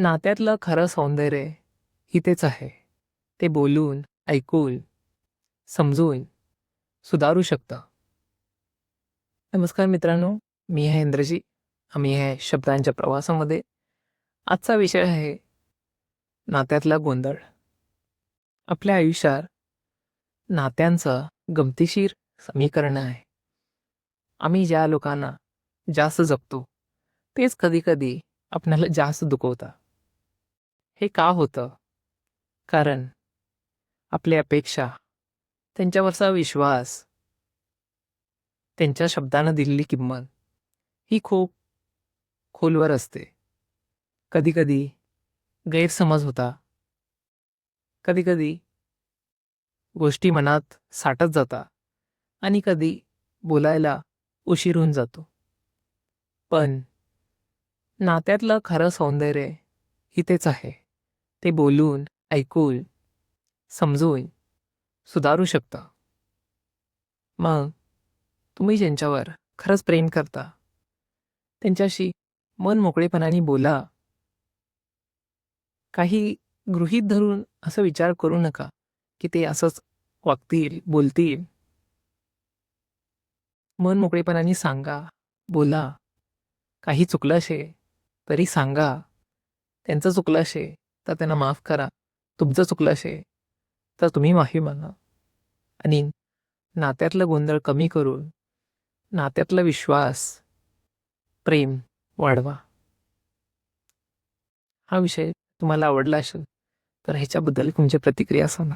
नात्यातलं खरं सौंदर्य हितेच आहे. ते बोलून ऐकून समजून सुधारू शकतं. नमस्कार मित्रांनो मी आहे इंद्रजी. आम्ही आहे शब्दांच्या प्रवासामध्ये. आजचा विषय आहे नात्यातला गोंधळ. आपल्या आयुष्यात नात्यांचं गमतीशीर समीकरण आहे. आम्ही ज्या लोकांना जास्त जपतो तेच कधीकधी आपल्याला जास्त दुखवतात. हे का होतं? कारण आपली अपेक्षा त्यांच्यावरचा विश्वास त्यांच्या शब्दानं दिलेली किंमत ही खूप खोलवर असते. कधीकधी गैरसमज होता. कधीकधी गोष्टी मनात साठत जातात आणि कधी बोलायला उशीर होऊन जातो. पण नात्यातलं खरं सौंदर्य ही तेच आहे. ते बोलून ऐकून समजून सुधारू शकता. मग तुम्ही ज्यांच्यावर खरंच प्रेम करता त्यांच्याशी मन मोकळेपणाने बोला. काही गृहीत धरून असं विचार करू नका की ते असंच वागतील बोलतील. मन मोकळेपणाने सांगा बोला. काही चुकलं असे तरी सांगा. त्यांचं चुकलं शे तर त्यांना माफ करा. तुमचं चुकलं असे तर तुम्ही माफी मागा. आणि नात्यातलं गोंधळ कमी करून नात्यातला विश्वास प्रेम वाढवा. हा विषय तुम्हाला आवडला असेल तर ह्याच्याबद्दल तुमची प्रतिक्रिया सांगा.